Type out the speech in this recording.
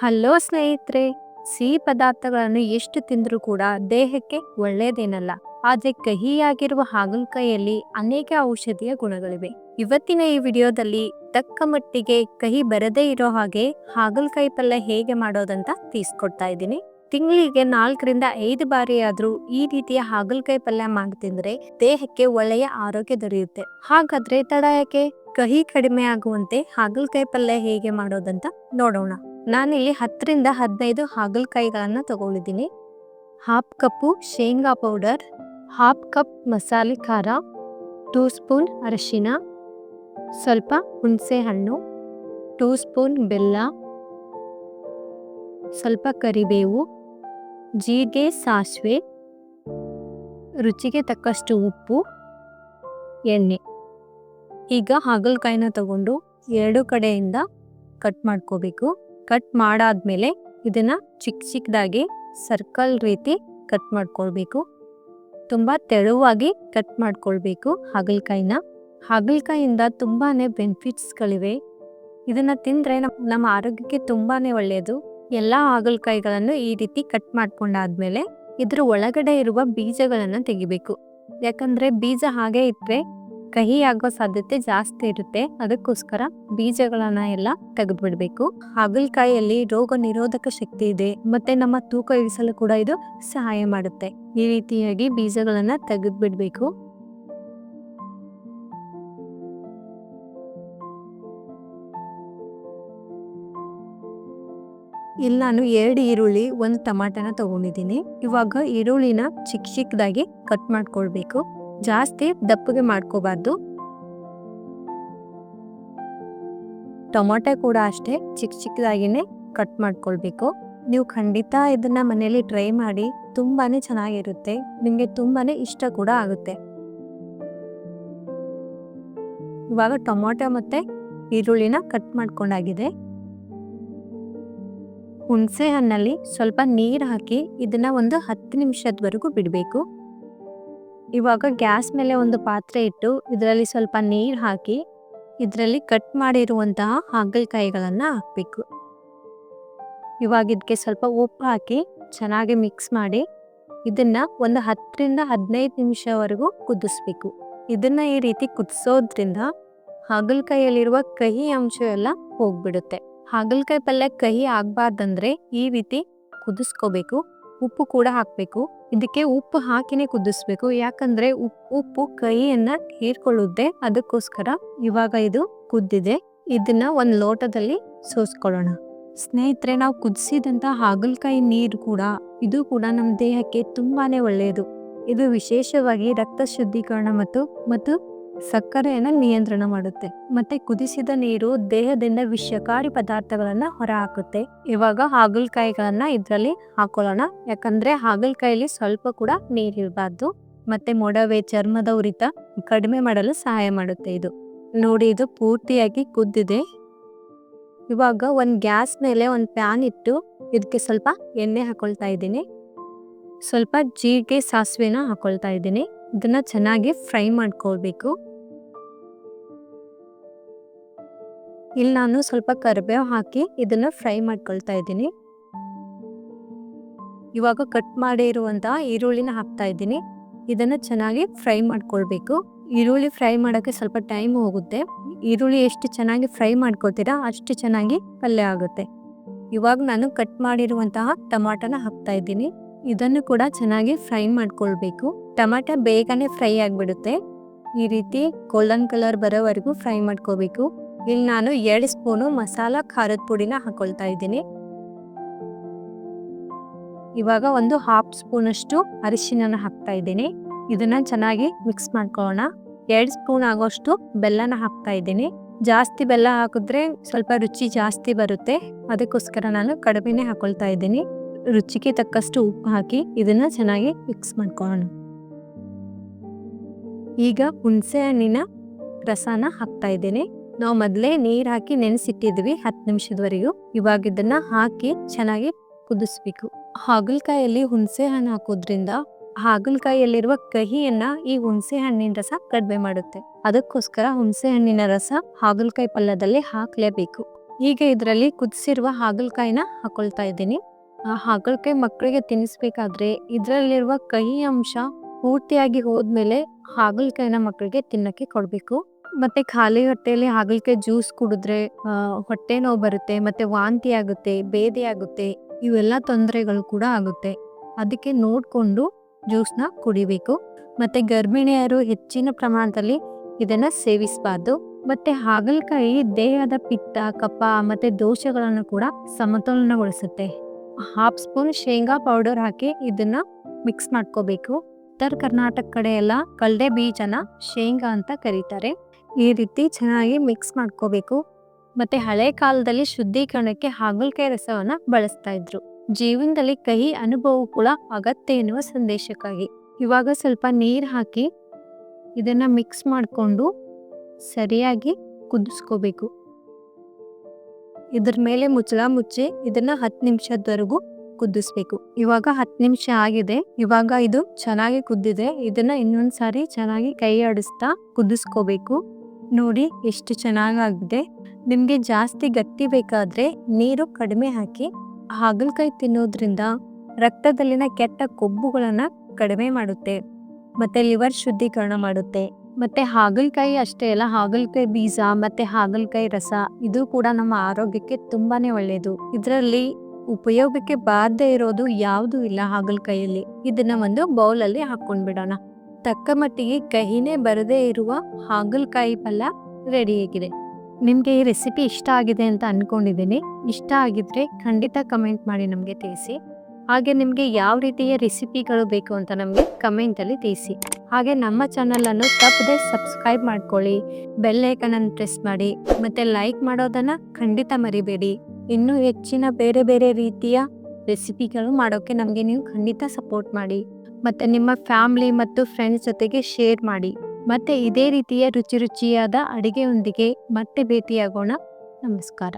Hello ಸ್ನೇಹಿತರೆ, ಸಿಹಿ ಪದಾರ್ಥಗಳನ್ನು ಎಷ್ಟು ತಿಂದರೂ ಕೂಡ ದೇಹಕ್ಕೆ ಒಳ್ಳೆಯದೇನಲ್ಲ ಆದರೆ ಕಹಿಯಾಗಿರುವ ಹಾಗಲಕಾಯಿಯಲ್ಲಿ ಅನೇಕ ಔಷಧೀಯ ಗುಣಗಳಿವೆ. ಇವತ್ತಿನ ಈ ವಿಡಿಯೋದಲ್ಲಿ ತಕ್ಕ ಮಟ್ಟಿಗೆ ಕಹಿ ಬರದೇ ಇರೋ ಹಾಗೆ ಹಾಗಲಕಾಯಿ ಪಲ್ಯ ಹೇಗೆ ಮಾಡೋದಂತ ತಿಳಿಸ್ಕೊಡ್ತಾ ಇದ್ದೀನಿ. ತಿಂಗಳಿಗೆ ನಾಲ್ಕರಿಂದ ಐದು ಬಾರಿ ಆದ್ರೂ ಈ ರೀತಿಯ ಹಾಗಲಕಾಯಿ ಪಲ್ಯ ಮಾಡಿ ತಿಂದ್ರೆ ದೇಹಕ್ಕೆ ಒಳ್ಳೆಯ ಆರೋಗ್ಯ ದೊರೆಯುತ್ತೆ. ಹಾಗಾದ್ರೆ ತಡ ಯಾಕೆ? ಕಹಿ ಕಡಿಮೆ ಆಗುವಂತೆ ಹಾಗಲಕಾಯಿ ಪಲ್ಯ ಹೇಗೆ ಮಾಡೋದಂತ ನೋಡೋಣ. ನಾನಿಲ್ಲಿ ಹತ್ತರಿಂದ ಹದಿನೈದು ಹಾಗಲಕಾಯಿಗಳನ್ನು ತಗೊಂಡಿದ್ದೀನಿ ಹಾಫ್ ಕಪ್ಪು ಶೇಂಗಾ ಪೌಡರ್, ಹಾಫ್ ಕಪ್ ಮಸಾಲೆ ಖಾರ, ಟೂ ಸ್ಪೂನ್ ಅರಶಿನ, ಸ್ವಲ್ಪ ಹುಣಸೆ ಹಣ್ಣು ಟೂ ಸ್ಪೂನ್ ಬೆಲ್ಲ, ಸ್ವಲ್ಪ ಕರಿಬೇವು, ಜೀರಿಗೆ, ಸಾಸಿವೆ, ರುಚಿಗೆ ತಕ್ಕಷ್ಟು ಉಪ್ಪು, ಎಣ್ಣೆ. ಈಗ ಹಾಗಲಕಾಯಿನ ತಗೊಂಡು ಎರಡು ಕಡೆಯಿಂದ ಕಟ್ ಮಾಡ್ಕೋಬೇಕು. ಕಟ್ ಮಾಡಾದ್ಮೇಲೆ ಇದನ್ನ ಚಿಕ್ಕ ಚಿಕ್ಕದಾಗಿ ಸರ್ಕಲ್ ರೀತಿ ಕಟ್ ಮಾಡ್ಕೊಳ್ಬೇಕು. ತುಂಬ ತೆಳುವಾಗಿ ಕಟ್ ಮಾಡ್ಕೊಳ್ಬೇಕು ಹಾಗಲಕಾಯಿನ. ಹಾಗಲಕಾಯಿಂದ ತುಂಬಾ ಬೆನಿಫಿಟ್ಸ್ಗಳಿವೆ ಇದನ್ನ ತಿಂದ್ರೆ ನಮ್ಮ ನಮ್ಮ ಆರೋಗ್ಯಕ್ಕೆ ತುಂಬಾ ಒಳ್ಳೆಯದು ಎಲ್ಲ ಹಾಗಲಕಾಯಿಗಳನ್ನು ಈ ರೀತಿ ಕಟ್ ಮಾಡ್ಕೊಂಡಾದ್ಮೇಲೆ ಇದರ ಒಳಗಡೆ ಇರುವ ಬೀಜಗಳನ್ನು ತೆಗಿಬೇಕು. ಯಾಕಂದ್ರೆ ಬೀಜ ಹಾಗೆ ಇಟ್ರೆ ಕಹಿ ಆಗೋ ಸಾಧ್ಯತೆ ಜಾಸ್ತಿ ಇರುತ್ತೆ. ಅದಕ್ಕೋಸ್ಕರ ಬೀಜಗಳನ್ನ ಎಲ್ಲ ತೆಗೆದ್ಬಿಡ್ಬೇಕು. ಹಾಗಲಕಾಯಿಯಲ್ಲಿ ರೋಗ ನಿರೋಧಕ ಶಕ್ತಿ ಇದೆ. ಮತ್ತೆ ನಮ್ಮ ತೂಕ ಇಳಿಸಲು ಕೂಡ ಇದು ಸಹಾಯ ಮಾಡುತ್ತೆ. ಈ ರೀತಿಯಾಗಿ ಬೀಜಗಳನ್ನ ತೆಗೆದ್ಬಿಡ್ಬೇಕು. ಇಲ್ಲಿ ನಾನು ಎರಡು ಈರುಳ್ಳಿ, ಒಂದು ಟಮಾಟನ ತಗೊಂಡಿದ್ದೀನಿ. ಇವಾಗ ಈರುಳ್ಳಿನ ಚಿಕ್ಕ ಚಿಕ್ಕದಾಗಿ ಕಟ್ ಮಾಡ್ಕೊಳ್ಬೇಕು. ಜಾಸ್ತಿ ದಪ್ಪಗೆ ಮಾಡ್ಕೋಬಾರ್ದು. ಟೊಮೊಟೊ ಕೂಡ ಅಷ್ಟೇ ಚಿಕ್ಕ ಚಿಕ್ಕದಾಗಿನೇ ಕಟ್ ಮಾಡ್ಕೊಳ್ಬೇಕು. ನೀವು ಖಂಡಿತ ಇದನ್ನ ಮನೆಯಲ್ಲಿ ಟ್ರೈ ಮಾಡಿ, ತುಂಬಾನೇ ಚೆನ್ನಾಗಿರುತ್ತೆ. ನಿಮಗೆ ತುಂಬಾನೇ ಇಷ್ಟ ಕೂಡ ಆಗುತ್ತೆ. ಇವಾಗ ಟೊಮೊಟೊ ಮತ್ತೆ ಈರುಳ್ಳಿನ ಕಟ್ ಮಾಡ್ಕೊಂಡಾಗಿದೆ. ಹುಣಸೆ ಹಣ್ಣಲ್ಲಿ ಸ್ವಲ್ಪ ನೀರು ಹಾಕಿ ಇದನ್ನ ಒಂದು ಹತ್ತು ನಿಮಿಷದವರೆಗೂ ಬಿಡಬೇಕು. ಇವಾಗ ಗ್ಯಾಸ್ ಮೇಲೆ ಒಂದು ಪಾತ್ರೆ ಇಟ್ಟು ಇದರಲ್ಲಿ ಸ್ವಲ್ಪ ನೀರು ಹಾಕಿ ಇದರಲ್ಲಿ ಕಟ್ ಮಾಡಿರುವಂತಹ ಹಾಗಲಕಾಯಿಗಳನ್ನು ಹಾಕಬೇಕು. ಇವಾಗ ಇದಕ್ಕೆ ಸ್ವಲ್ಪ ಉಪ್ಪು ಹಾಕಿ ಚೆನ್ನಾಗಿ ಮಿಕ್ಸ್ ಮಾಡಿ ಇದನ್ನ ಒಂದು ಹತ್ತರಿಂದ ಹದಿನೈದು ನಿಮಿಷವರೆಗೂ ಕುದಿಸ್ಬೇಕು. ಇದನ್ನ ಈ ರೀತಿ ಕುದಿಸೋದ್ರಿಂದ ಹಾಗಲಕಾಯಿಯಲ್ಲಿರುವ ಕಹಿ ಅಂಶ ಎಲ್ಲ ಹೋಗ್ಬಿಡುತ್ತೆ. ಹಾಗಲಕಾಯಿ ಪಲ್ಯ ಕಹಿ ಆಗಬಾರ್ದಂದ್ರೆ ಈ ರೀತಿ ಕುದಿಸ್ಕೋಬೇಕು. ಉಪ್ಪು ಕೂಡ ಹಾಕಬೇಕು. ಇದಕ್ಕೆ ಉಪ್ಪು ಹಾಕಿನೇ ಕುದಿಸ್ಬೇಕು. ಯಾಕಂದ್ರೆ ಉಪ್ಪು ಕೈಯನ್ನ ಹೀರ್ಕೊಳ್ಳುತ್ತೆ. ಅದಕ್ಕೋಸ್ಕರ ಇವಾಗ ಇದು ಕುದ್ದಿದೆ. ಇದನ್ನ ಒಂದು ಲೋಟದಲ್ಲಿ ಸೋಸ್ಕೊಳ್ಳೋಣ. ಸ್ನೇಹಿತರೆ, ನಾವು ಕುದಿಸಿದಂತ ಹಾಗಲಕಾಯಿ ನೀರು ಕೂಡ, ಇದು ಕೂಡ ನಮ್ಮ ದೇಹಕ್ಕೆ ತುಂಬಾನೇ ಒಳ್ಳೆಯದು ಇದು ವಿಶೇಷವಾಗಿ ರಕ್ತ ಶುದ್ಧೀಕರಣ ಮತ್ತು ಮತ್ತು ಸಕ್ಕರೆಯನ್ನ ನಿಯಂತ್ರಣ ಮಾಡುತ್ತೆ. ಮತ್ತೆ ಕುದಿಸಿದ ನೀರು ದೇಹದಿಂದ ವಿಷಕಾರಿ ಪದಾರ್ಥಗಳನ್ನ ಹೊರ ಹಾಕುತ್ತೆ ಇವಾಗ ಹಾಗಲಕಾಯಿಗಳನ್ನ ಇದರಲ್ಲಿ ಹಾಕೊಳ್ಳೋಣ. ಯಾಕಂದ್ರೆ ಹಾಗಲಕಾಯಿಲಿ ಸ್ವಲ್ಪ ಕೂಡ ನೀರಿರಬಾರ್ದು ಮತ್ತೆ ಮೊಡವೆ, ಚರ್ಮದ ಉರಿತ ಕಡಿಮೆ ಮಾಡಲು ಸಹಾಯ ಮಾಡುತ್ತೆ ಇದು. ನೋಡಿ, ಇದು ಪೂರ್ತಿಯಾಗಿ ಕುದ್ದಿದೆ. ಇವಾಗ ಒಂದು ಗ್ಯಾಸ್ ಮೇಲೆ ಒಂದ್ ಪ್ಯಾನ್ ಇಟ್ಟು ಇದಕ್ಕೆ ಸ್ವಲ್ಪ ಎಣ್ಣೆ ಹಾಕೊಳ್ತಾ ಇದ್ದೀನಿ. ಸ್ವಲ್ಪ ಜೀರಿಗೆ, ಸಾಸಿವೆನ ಹಾಕೊಳ್ತಾ ಇದ್ದೀನಿ. ಇದನ್ನ ಚೆನ್ನಾಗಿ ಫ್ರೈ ಮಾಡ್ಕೊಳ್ಬೇಕು. ಇಲ್ಲಿ ನಾನು ಸ್ವಲ್ಪ ಕರಿಬೇವು ಹಾಕಿ ಇದನ್ನ ಫ್ರೈ ಮಾಡ್ಕೊಳ್ತಾ ಇದ್ದೀನಿ. ಇವಾಗ ಕಟ್ ಮಾಡಿ ಇರುವಂತಹ ಈರುಳ್ಳಿನ ಹಾಕ್ತಾ ಇದ್ದೀನಿ. ಇದನ್ನ ಚೆನ್ನಾಗಿ ಫ್ರೈ ಮಾಡ್ಕೊಳ್ಬೇಕು. ಈರುಳ್ಳಿ ಫ್ರೈ ಮಾಡೋಕ್ಕೆ ಸ್ವಲ್ಪ ಟೈಮ್ ಹೋಗುತ್ತೆ. ಈರುಳ್ಳಿ ಎಷ್ಟು ಚೆನ್ನಾಗಿ ಫ್ರೈ ಮಾಡ್ಕೊಳ್ತೀರಾ ಅಷ್ಟು ಚೆನ್ನಾಗಿ ಪಲ್ಯ ಆಗುತ್ತೆ. ಇವಾಗ ನಾನು ಕಟ್ ಮಾಡಿರುವಂತಹ ಟಮಾಟನ ಹಾಕ್ತಾ ಇದ್ದೀನಿ. ಇದನ್ನು ಕೂಡ ಚೆನ್ನಾಗಿ ಫ್ರೈ ಮಾಡ್ಕೊಳ್ಬೇಕು. ಟಮಾಟ ಬೇಗನೆ ಫ್ರೈ ಆಗಿಬಿಡುತ್ತೆ. ಈ ರೀತಿ ಗೋಲ್ಡನ್ ಕಲರ್ ಬರೋವರೆಗೂ ಫ್ರೈ ಮಾಡ್ಕೋಬೇಕು ಇಲ್ಲಿ ನಾನು ಎರಡು ಸ್ಪೂನು ಮಸಾಲ ಖಾರದ ಪುಡಿನ ಹಾಕೊಳ್ತಾ ಇದ್ದೀನಿ. ಇವಾಗ ಒಂದು ಹಾಫ್ ಸ್ಪೂನ್ ಅಷ್ಟು ಅರಿಶಿನ ಹಾಕ್ತಾ ಇದ್ದೀನಿ. ಇದನ್ನ ಚೆನ್ನಾಗಿ ಮಿಕ್ಸ್ ಮಾಡ್ಕೊಳ್ಳೋಣ. ಎರಡು ಸ್ಪೂನ್ ಆಗೋಷ್ಟು ಬೆಲ್ಲನ ಹಾಕ್ತಾ ಇದ್ದೀನಿ. ಜಾಸ್ತಿ ಬೆಲ್ಲ ಹಾಕಿದ್ರೆ ಸ್ವಲ್ಪ ರುಚಿ ಜಾಸ್ತಿ ಬರುತ್ತೆ. ಅದಕ್ಕೋಸ್ಕರ ನಾನು ಕಡಿಮೆನೆ ಹಾಕೊಳ್ತಾ ಇದ್ದೀನಿ. ರುಚಿಗೆ ತಕ್ಕಷ್ಟು ಉಪ್ಪು ಹಾಕಿ ಇದನ್ನ ಚೆನ್ನಾಗಿ ಮಿಕ್ಸ್ ಮಾಡ್ಕೊಳ್ಳೋಣ. ಈಗ ಹುಣಸೆ ಹಣ್ಣಿನ ರಸನ ಹಾಕ್ತಾ ಇದ್ದೀನಿ. ನಾವು ಮೊದಲೇ ನೀರು ಹಾಕಿ ನೆನೆಸಿಟ್ಟಿದ್ವಿ ಹತ್ತು ನಿಮಿಷದವರೆಗೂ. ಇವಾಗ ಇದನ್ನ ಹಾಕಿ ಚೆನ್ನಾಗಿ ಕುದಿಸ್ಬೇಕು. ಹಾಗಲಕಾಯಲ್ಲಿ ಹುಣಸೆ ಹಣ್ಣು ಹಾಕೋದ್ರಿಂದ ಹಾಗಲಕಾಯಿಯಲ್ಲಿರುವ ಕಹಿಯನ್ನ ಈ ಹುಣಸೆ ಹಣ್ಣಿನ ರಸ ಕಡಿಮೆ ಮಾಡುತ್ತೆ. ಅದಕ್ಕೋಸ್ಕರ ಹುಣಸೆ ಹಣ್ಣಿನ ರಸ ಹಾಗಲಕಾಯಿ ಪಲ್ಯದಲ್ಲಿ ಹಾಕಲೇಬೇಕು. ಈಗ ಇದರಲ್ಲಿ ಕುದಿಸಿರುವ ಹಾಗಲಕಾಯಿನ ಹಾಕೊಳ್ತಾ ಇದ್ದೀನಿ. ಆ ಹಾಗಲಕಾಯಿ ಮಕ್ಕಳಿಗೆ ತಿನ್ನಿಸ್ಬೇಕಾದ್ರೆ ಇದರಲ್ಲಿರುವ ಕಹಿ ಅಂಶ ಪೂರ್ತಿಯಾಗಿ ಹೋದ್ಮೇಲೆ ಹಾಗಲಕಾಯಿನ ಮಕ್ಕಳಿಗೆ ತಿನ್ನಕ್ಕೆ ಕೊಡಬೇಕು. ಮತ್ತೆ ಖಾಲಿ ಹೊಟ್ಟೆಯಲ್ಲಿ ಹಾಗಲಕಾಯಿ ಜ್ಯೂಸ್ ಕುಡಿದ್ರೆ ಹೊಟ್ಟೆ ನೋವು ಬರುತ್ತೆ, ಮತ್ತೆ ವಾಂತಿ ಆಗುತ್ತೆ, ಬೇದಿ ಆಗುತ್ತೆ, ಇವೆಲ್ಲ ತೊಂದರೆಗಳು ಕೂಡ ಆಗುತ್ತೆ. ಅದಕ್ಕೆ ನೋಡಿಕೊಂಡು ಜ್ಯೂಸ್ನ ಕುಡಿಬೇಕು. ಮತ್ತೆ ಗರ್ಭಿಣಿಯರು ಹೆಚ್ಚಿನ ಪ್ರಮಾಣದಲ್ಲಿ ಇದನ್ನ ಸೇವಿಸಬಾರ್ದು. ಮತ್ತೆ ಹಾಗಲಕಾಯಿ ದೇಹದ ಪಿತ್ತ, ಕಫ, ಮತ್ತೆ ದೋಷಗಳನ್ನು ಕೂಡ ಸಮತೋಲನಗೊಳಿಸುತ್ತೆ. ಹಾಫ್ ಸ್ಪೂನ್ ಶೇಂಗಾ ಪೌಡರ್ ಹಾಕಿ ಇದನ್ನ ಮಿಕ್ಸ್ ಮಾಡ್ಕೋಬೇಕು. ಉತ್ತರ ಕರ್ನಾಟಕ ಕಡೆ ಎಲ್ಲ ಕಳ್ಳೆ ಬೀಜನ ಶೇಂಗಾ ಅಂತ ಕರೀತಾರೆ. ಈ ರೀತಿ ಚೆನ್ನಾಗಿ ಮಿಕ್ಸ್ ಮಾಡ್ಕೋಬೇಕು. ಮತ್ತೆ ಹಳೆ ಕಾಲದಲ್ಲಿ ಶುದ್ಧೀಕರಣಕ್ಕೆ ಹಾಗಲಕಾಯಿ ರಸವನ್ನ ಬಳಸ್ತಾ ಇದ್ರು. ಜೀವನದಲ್ಲಿ ಕಹಿ ಅನುಭವ ಕೂಡ ಅಗತ್ಯ ಎನ್ನುವ ಸಂದೇಶಕ್ಕಾಗಿ. ಇವಾಗ ಸ್ವಲ್ಪ ನೀರು ಹಾಕಿ ಇದನ್ನ ಮಿಕ್ಸ್ ಮಾಡಿಕೊಂಡು ಸರಿಯಾಗಿ ಕುದಿಸ್ಕೋಬೇಕು. ಇದ್ರ ಮೇಲೆ ಮುಚ್ಚಳ ಮುಚ್ಚಿ ಇದನ್ನ ಹತ್ತು ನಿಮಿಷದವರೆಗೂ ಕುದಿಸ್ಬೇಕು. ಇವಾಗ ಹತ್ತು ನಿಮಿಷ ಆಗಿದೆ. ಇವಾಗ ಇದು ಚೆನ್ನಾಗಿ ಕುದ್ದಿದೆ. ಇದನ್ನ ಇನ್ನೊಂದು ಸಾರಿ ಚೆನ್ನಾಗಿ ಕೈ ಆಡಿಸ್ತಾ ಕುದಿಸ್ಕೋಬೇಕು. ನೋಡಿ ಎಷ್ಟು ಚೆನ್ನಾಗಾಗಿದೆ. ನಿಮಗೆ ಜಾಸ್ತಿ ಗಟ್ಟಿ ಬೇಕಾದರೆ ನೀರು ಕಡಿಮೆ ಹಾಕಿ ಹಾಗಲಕಾಯಿ ತಿನ್ನೋದ್ರಿಂದ ರಕ್ತದಲ್ಲಿನ ಕೆಟ್ಟ ಕೊಬ್ಬುಗಳನ್ನು ಕಡಿಮೆ ಮಾಡುತ್ತೆ. ಮತ್ತು ಲಿವರ್ ಶುದ್ಧೀಕರಣ ಮಾಡುತ್ತೆ. ಮತ್ತು ಹಾಗಲಕಾಯಿ ಅಷ್ಟೇ ಅಲ್ಲ, ಹಾಗಲಕಾಯಿ ಬೀಜ ಮತ್ತು ಹಾಗಲಕಾಯಿ ರಸ ಇದು ಕೂಡ ನಮ್ಮ ಆರೋಗ್ಯಕ್ಕೆ ತುಂಬಾ ಒಳ್ಳೆಯದು ಇದರಲ್ಲಿ ಉಪಯೋಗಕ್ಕೆ ಬಾರದೇ ಇರೋದು ಯಾವುದೂ ಇಲ್ಲ ಹಾಗಲಕಾಯಿಯಲ್ಲಿ ಇದನ್ನ ಒಂದು ಬೌಲಲ್ಲಿ ಹಾಕೊಂಡ್ಬಿಡೋಣ. ತಕ್ಕ ಮಟ್ಟಿಗೆ ಕಹಿನೇ ಬರದೇ ಇರುವ ಹಾಗಲಕಾಯಿ ಪಲ್ಯ ರೆಡಿಯಾಗಿದೆ. ನಿಮಗೆ ಈ ರೆಸಿಪಿ ಇಷ್ಟ ಆಗಿದೆ ಅಂತ ಅಂದ್ಕೊಂಡಿದ್ದೀನಿ ಇಷ್ಟ ಆಗಿದ್ರೆ ಖಂಡಿತ ಕಮೆಂಟ್ ಮಾಡಿ ನಮಗೆ ತಿಳಿಸಿ. ಹಾಗೆ ನಿಮಗೆ ಯಾವ ರೀತಿಯ ರೆಸಿಪಿಗಳು ಬೇಕು ಅಂತ ನಮಗೆ ಕಮೆಂಟಲ್ಲಿ ತಿಳಿಸಿ. ಹಾಗೆ ನಮ್ಮ ಚಾನಲನ್ನು ತಪ್ಪದೆ ಸಬ್ಸ್ಕ್ರೈಬ್ ಮಾಡ್ಕೊಳ್ಳಿ. ಬೆಲ್ ಅನ್ನು ಪ್ರೆಸ್ ಮಾಡಿ. ಮತ್ತೆ ಲೈಕ್ ಮಾಡೋದನ್ನ ಖಂಡಿತ ಮರಿಬೇಡಿ. ಇನ್ನೂ ಹೆಚ್ಚಿನ ಬೇರೆ ಬೇರೆ ರೀತಿಯ ರೆಸಿಪಿಗಳು ಮಾಡೋಕ್ಕೆ ನಮಗೆ ನೀವು ಖಂಡಿತ ಸಪೋರ್ಟ್ ಮಾಡಿ. ಮತ್ತೆ ನಿಮ್ಮ ಫ್ಯಾಮಿಲಿ ಮತ್ತು ಫ್ರೆಂಡ್ಸ್ ಜೊತೆಗೆ ಶೇರ್ ಮಾಡಿ. ಮತ್ತೆ ಇದೇ ರೀತಿಯ ರುಚಿ ರುಚಿಯಾದ ಅಡುಗೆಯೊಂದಿಗೆ ಮತ್ತೆ ಭೇಟಿಯಾಗೋಣ. ನಮಸ್ಕಾರ.